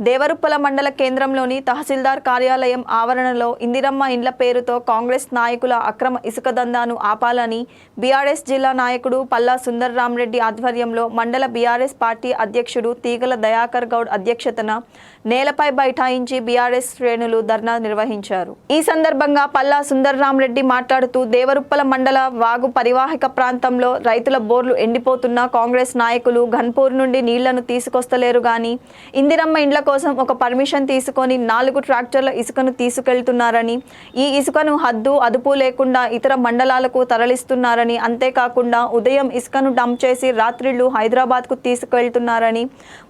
దేవరుప్పల మండల కేంద్రంలోని తహసీల్దార్ కార్యాలయం ఆవరణలో ఇందిరమ్మ ఇండ్ల పేరుతో కాంగ్రెస్ నాయకుల అక్రమ ఇసుక దందాను ఆపాలని బీఆర్ఎస్ జిల్లా నాయకుడు పల్లా సుందర్రామరెడ్డి ఆధ్వర్యంలో మండల బీఆర్ఎస్ పార్టీ అధ్యక్షుడు తీగల దయాకర్ గౌడ్ అధ్యక్షతన నేలపై బైఠాయించి బీఆర్ఎస్ శ్రేణులు ధర్నా నిర్వహించారు. ఈ సందర్భంగా పల్లా సుందర్రామరెడ్డి మాట్లాడుతూ దేవరుప్పల మండల వాగు పరివాహక ప్రాంతంలో రైతుల బోర్లు ఎండిపోతున్న కాంగ్రెస్ నాయకులు ఘన్పూర్ నుండి నీళ్ళను తీసుకొస్తలేరు గాని ఇందిరమ్మ ఇండ్ల కోసం ఒక పర్మిషన్ తీసుకొని నాలుగు ట్రాక్టర్ల ఇసుకను తీసుకెళ్తున్నారని ఈ ఇసుకను హద్దు అదుపు లేకుండా ఇతర మండలాలకు తరలిస్తున్నారని అంతేకాకుండా ఉదయం ఇసుకను డంప్ చేసి రాత్రిళ్ళు హైదరాబాద్కు తీసుకెళ్తున్నారని.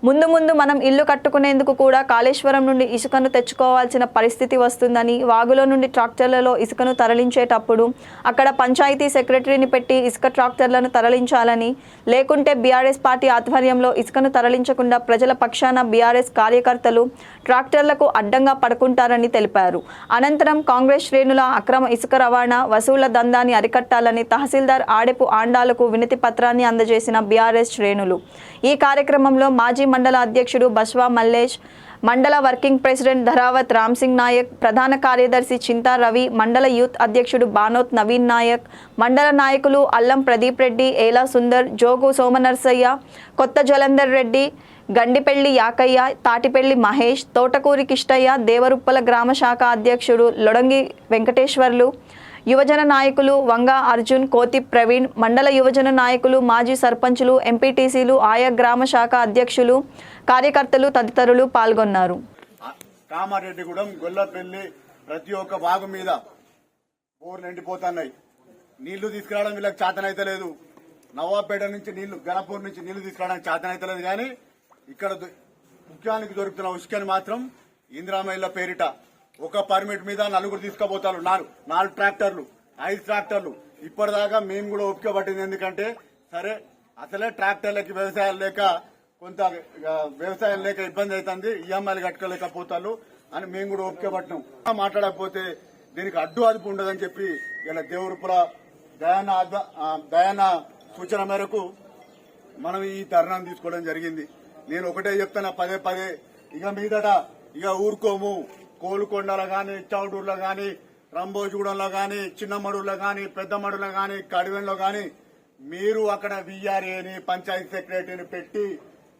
ముందు ముందు మనం ఇల్లు కట్టుకునేందుకు కూడా కాళేశ్వరం నుండి ఇసుకను తెచ్చుకోవాల్సిన పరిస్థితి వస్తుందని వాగులో నుండి ట్రాక్టర్లలో ఇసుకను తరలించేటప్పుడు అక్కడ పంచాయతీ సెక్రటరీని పెట్టి ఇసుక ట్రాక్టర్లను తరలించాలని లేకుంటే బీఆర్ఎస్ పార్టీ ఆధ్వర్యంలో ఇసుకను తరలించకుండా ప్రజల పక్షాన బీఆర్ఎస్ కార్యకర్తలు ట్రాక్టర్లకు అడ్డంగా పడుకుంటారని తెలిపారు. అనంతరం కాంగ్రెస్ శ్రేణుల అక్రమ ఇసుక రవాణా వసూళ్ళ దందాన్ని అరికట్టాలని తహసీల్దార్ ఆడెపు ఆండాలకు వినతి పత్రాన్ని అందజేసిన బీఆర్ఎస్ శ్రేణులు. ఈ కార్యక్రమంలో మాజీ మండల అధ్యక్షుడు బస్వా మల్లేష్ మండల వర్కింగ్ ప్రెసిడెంట్ ధరావత్ రామ్సింగ్ నాయక్ ప్రధాన కార్యదర్శి చింతా రవి మండల యూత్ అధ్యక్షుడు బానోత్ నవీన్ నాయక్ మండల నాయకులు అల్లం ప్రదీప్ రెడ్డి ఏలా సుందర్ జోగు సోమనర్సయ్య కొత్త జలంధర్ రెడ్డి గండిపెళ్ళి యాకయ్య తాటిపెళ్ళి మహేష్ తోటకూరి కిష్టయ్య దేవరుప్పల గ్రామ శాఖ అధ్యక్షుడు లొడంగి వెంకటేశ్వర్లు యువజన నాయకులు వంగా అర్జున్ కోతి ప్రవీణ్ మండల యువజన నాయకులు మాజీ సర్పంచులు ఎంపీటీసీలు ఆయా గ్రామ శాఖ అధ్యక్షులు కార్యకర్తలు తదితరులు పాల్గొన్నారు. కామారెడ్డిగూడెం గొల్లపల్లి ప్రతి ఒక్క భాగం మీద బోర్లు ఎండిపోతున్నాయి. నీళ్ళు తీసుకురావడం వీళ్ళకి చేతనైతే లేదు. నవాబ్పేట నుంచి నీళ్ళు గణపూర్ నుంచి నీళ్ళు తీసుకురావడానికి చేతనైతే లేదు. కానీ ఇక్కడ ముఖ్యానికి దొరుకుతున్న ఉసుకని మాత్రం ఇందిరామయ్య పేరిట ఒక పర్మిట్ మీద నలుగురు తీసుకుపోతారు. నాలుగు నాలుగు ట్రాక్టర్లు ఐదు ట్రాక్టర్లు. ఇప్పటిదాకా మేము కూడా ఓపిక పట్టింది ఎందుకంటే సరే అసలే ట్రాక్టర్లకి వ్యవసాయాలు లేక కొంత వ్యవసాయం లేక ఇబ్బంది అవుతుంది ఈఎంఐలు కట్టుకోలేకపోతారు అని మేము కూడా ఓపిక పట్టినాం. మాట్లాడకపోతే దీనికి అడ్డు అదుపు ఉండదని చెప్పి ఇలా దేవుడిపుర దయాన దయాన సూచన మేరకు మనం ఈ ధర్నాను తీసుకోవడం జరిగింది. నేను ఒకటే చెప్తున్నా పదే పదే. ఇక మీదట ఇక ఊరుకోము. కోలుకొండలో గాని చౌడూరులో గాని రంబోజగూడెంలో గాని చిన్నమడులో గాని పెద్దమడులో గాని కడివెన్లో గాని మీరు అక్కడ విఆర్ఏని పంచాయతీ సెక్రటరీని పెట్టి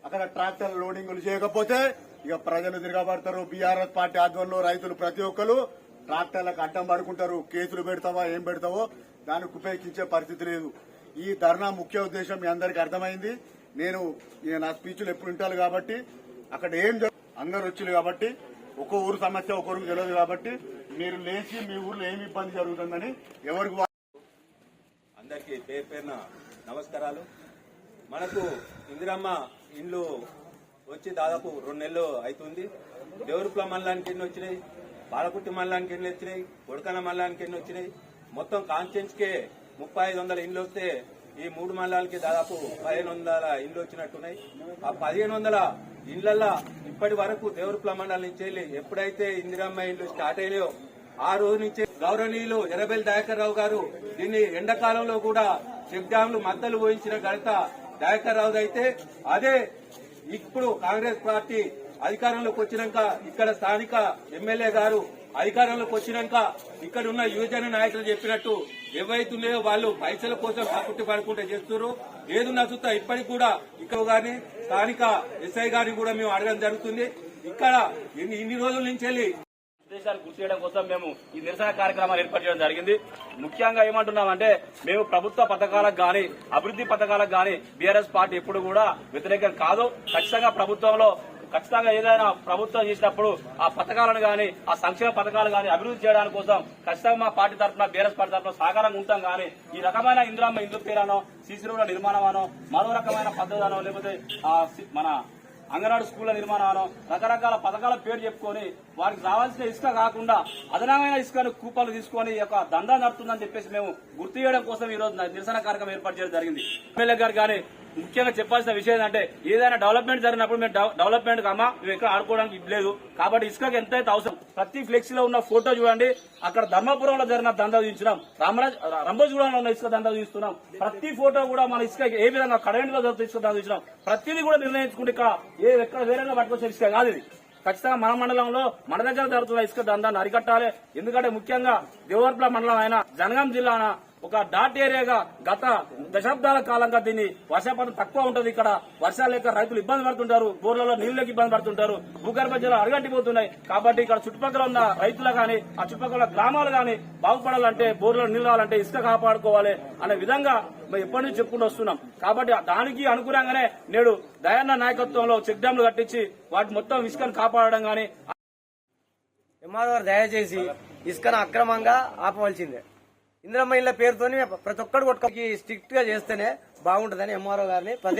అక్కడ ట్రాక్టర్ లోడింగ్లు చేయకపోతే ఇక ప్రజలు తిరగబడతారు. బీఆర్ఎస్ పార్టీ ఆధ్వర్యంలో రైతులు ప్రతి ఒక్కరు ట్రాక్టర్లకు అడ్డం పడుకుంటారు. కేసులు పెడతావా ఏం పెడతావో దానికి ఉపయోగించే పరిస్థితి లేదు. ఈ ధర్నా ముఖ్య ఉద్దేశం మీ అందరికి అర్థమైంది. నేను నా స్పీచ్లు ఎప్పుడు వింటాను కాబట్టి అక్కడ ఏం అందరు వచ్చారు కాబట్టి ఒక్కో ఊరు సమస్య ఒక్కొరికి తెలియదు కాబట్టి మీరు లేచి మీ ఊర్లో ఏమి ఇబ్బంది జరుగుతుందని ఎవరికి అందరికీ పేరు పేరున నమస్కారాలు. మనకు ఇందిరమ్మ ఇండ్లు వచ్చి దాదాపు రెండు నెలలు అవుతుంది దేవరుకుల మండలానికి ఎన్ని వచ్చినాయి? బాలకుట్టి మండలానికి ఎన్ని వచ్చినాయి? కొడకన మండలానికి ఎన్ని వచ్చినాయి? మొత్తం కాన్స్టెన్స్కే ముప్పై ఐదు వందల ఇండ్లు వస్తే ఈ మూడు మండలాలకి దాదాపు పదిహేను వందల ఇండ్లు వచ్చినట్టున్నాయి. ఆ పదిహేను వందల ఇండ్లల్లో ఇప్పటి వరకు దేవరుపుల మండలం నుంచి వెళ్ళి ఎప్పుడైతే ఇందిరమ్మ ఇండ్లు స్టార్ట్ అయినాయో ఆ రోజు నుంచి గౌరవనీయులు ఎర్రబెల్లి దయాకర్ రావు గారు దీన్ని ఎండాకాలంలో కూడా చెక్ డ్యాంలు మద్దలు పోయించిన ఘనత దయాకర్ రావు అయితే అదే ఇప్పుడు కాంగ్రెస్ పార్టీ అధికారంలోకి వచ్చినాక ఇక్కడ స్థానిక ఎమ్మెల్యే గారు అధికారంలోకి వచ్చినాక ఇక్కడ ఉన్న యువజన నాయకులు చెప్పినట్టు ఏవైతున్నాయో వాళ్ళు పైసల కోసం కాకుంటే పడుకుంటే చేస్తున్నారు ఏదున్నా చూస్తా ఇప్పటికి కూడా ఇక్కడ గాని స్థానిక ఎస్ఐ గారిని కూడా మేము అడగడం జరుగుతుంది. ఇక్కడ ఇన్ని ఇన్ని రోజుల నుంచి వెళ్ళి ఉద్దేశాలు గుర్తు చేయడం కోసం మేము ఈ నిరసన కార్యక్రమాలు ఏర్పాటు చేయడం జరిగింది. ముఖ్యంగా ఏమంటున్నామంటే మేము ప్రభుత్వ పథకాలకు గాని అభివృద్ధి పథకాలకు గాని బీఆర్ఎస్ పార్టీ ఎప్పుడు కూడా వ్యతిరేకం కాదు. ఖచ్చితంగా ప్రభుత్వంలో ఖచ్చితంగా ఏదైనా ప్రభుత్వం చేసినప్పుడు ఆ పథకాలను గాని ఆ సంక్షేమ పథకాలు గాని అభివృద్ధి చేయడానికి కోసం ఖచ్చితంగా మా పార్టీ తరఫున బీఆర్ఎస్ పార్టీ తరఫున సహకారంగా ఉంటాం కానీ ఈ రకమైన ఇందిరామ్మ ఇందు పేరానో సీసీ రోడ్ల నిర్మాణమానో మరో రకమైన పద్ధతి లేకపోతే మన అంగన్వాడీ స్కూళ్ళ నిర్మాణాలు రకరకాల పథకాల పేరు చెప్పుకొని వారికి రావాల్సిన ఇసుక కాకుండా అదనమైన ఇసుకను కూపాలు తీసుకొని ఈ యొక్క దందా నడుతుందని చెప్పేసి మేము గుర్తు చేయడం కోసం ఈ రోజు నిరసన కార్యక్రమం ఏర్పాటు చేయడం జరిగింది. ఎమ్మెల్యే గారు కానీ ముఖ్యంగా చెప్పాల్సిన విషయం ఏంటంటే ఏదైనా డెవలప్మెంట్ జరిగినప్పుడు మేము డెవలప్మెంట్ అమ్మా మేము ఎక్కడ ఆడుకోవడానికి లేదు. కాబట్టి ఇసుకకి ఎంతైతే అవసరం ప్రతి ఫ్లెక్సీ లో ఉన్న ఫోటో చూడండి. అక్కడ ధర్మపురంలో జరిగిన దందా చూపించినాం. రామరాజ్ రంభోజగూడలో ఉన్న ఇసుక దందా చూపిస్తున్నాం. ప్రతి ఫోటో కూడా మన ఇసుక ఏ విధంగా కడగండిలో జరుగుతుంది ఇసుక దందా చూపించినాం. ప్రతిదీ కూడా నిర్ణయించుకుంటే ఇక్కడ ఏ ఎక్కడ వేరేగా పట్టుకొచ్చే ఇసుక కాదు ఇది. ఖచ్చితంగా మన మండలంలో మన దగ్గర జరుగుతున్న ఇసుక దందాన్ని అరికట్టాలి. ఎందుకంటే ముఖ్యంగా దేవర్పల మండలం అయిన జనగాం జిల్లాన ఒక డాట్ ఏరియాగా గత దశాబ్దాల కాలంగా దీన్ని వర్షపాతం తక్కువ ఉంటది. ఇక్కడ వర్షాలు లేక రైతులు ఇబ్బంది పడుతుంటారు. బోర్లలో నీళ్ళకి ఇబ్బంది పడుతుంటారు. భూగర్భ జలాలు అడగంటిపోతున్నాయి కాబట్టి ఇక్కడ చుట్టుపక్కల ఉన్న రైతులు కానీ ఆ చుట్టుపక్కల గ్రామాలు కానీ బాగుపడాలంటే బోర్లలో నీళ్ళు రావాలంటే ఇసుక కాపాడుకోవాలి అనే విధంగా మేము ఎప్పటి నుంచి చెప్పుకుంటూ వస్తున్నాం. కాబట్టి దానికి అనుగుణంగానే నేడు దయాన్న నాయకత్వంలో చెక్ డ్యాంలు కట్టించి వాటి మొత్తం ఇసుకను కాపాడడం కానీ ఎంఆర్ఓ దయచేసి ఇసుకను అక్రమంగా ఆపవలసిందే. ఇందిరమ్మ ఇళ్ళ పేరుతోని ప్రతి ఒక్కరు కొట్టుకోకి స్ట్రిక్ట్గా చేస్తేనే బాగుంటుందని ఎంఆర్ఓ గారిని